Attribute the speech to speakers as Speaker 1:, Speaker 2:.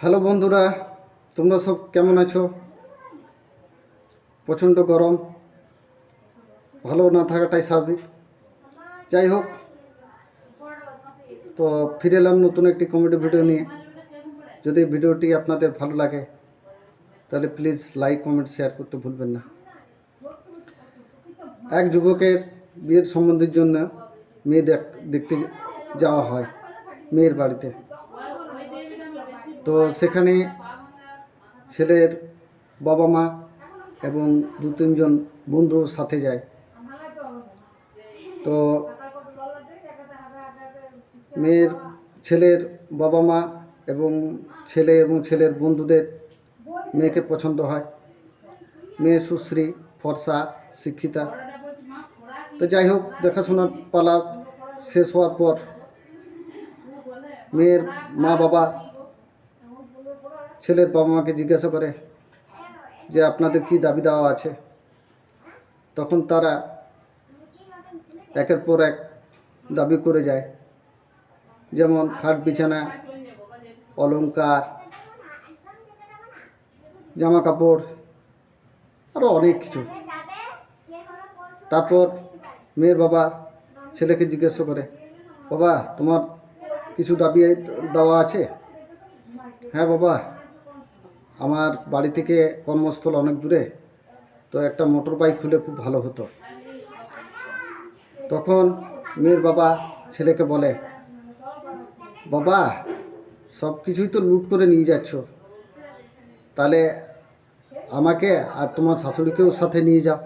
Speaker 1: Hello বন্ধুরা, তোমরা সব কেমন আছো? প্রচণ্ড গরম, ভালো না থাকাটাই স্বাভাবিক। যাই হোক, তো ফিরে এলাম নতুন একটি কমেডি ভিডিও নিয়ে। যদি ভিডিওটি আপনাদের ভালো লাগে, তাহলে প্লিজ লাইক কমেন্ট শেয়ার করতে ভুলবেন না। এক যুবকের বিয়ের সম্বন্ধের জন্য মেয়ে দেখ- দেখতে যাওয়া হয়, মেয়ের বাড়িতে। তো সেখানে ছেলের বাবা মা এবং দু তিনজন বন্ধু সাথে যায়। তো মেয়ের, ছেলের বাবা মা এবং ছেলে এবং ছেলের বন্ধুদের মেয়েকে পছন্দ হয়। মেয়ে সুশ্রী, ফর্সা, শিক্ষিতা। তো যাই হোক, দেখাশোনার পালা শেষ হওয়ার পর মেয়ের মা বাবা ছেলের বাবা মাকে জিজ্ঞাসা করে যে আপনাদের কি দাবি দেওয়া আছে? তখন তারা একের পর এক দাবি করে যায়। যেমন খাট বিছানা, অলংকার, জামা কাপড় আরও অনেক কিছু। তারপর মেয়ের বাবা ছেলেকে জিজ্ঞাসা করে, বাবা, তোমার কিছু দাবি দেওয়া আছে? হ্যাঁ বাবা। আমার বাড়ি থেকে কর্মস্থল অনেক দূরে, তো একটা মোটর বাইক হলে খুব ভালো হতো। তখন মেয়ের বাবা ছেলেকে বলে, বাবা, সব কিছুই তো লুট করে নিয়ে যাচ্ছ। তাহলে আমাকে আর তোমার শাশুড়িকেও সাথে নিয়ে যাও।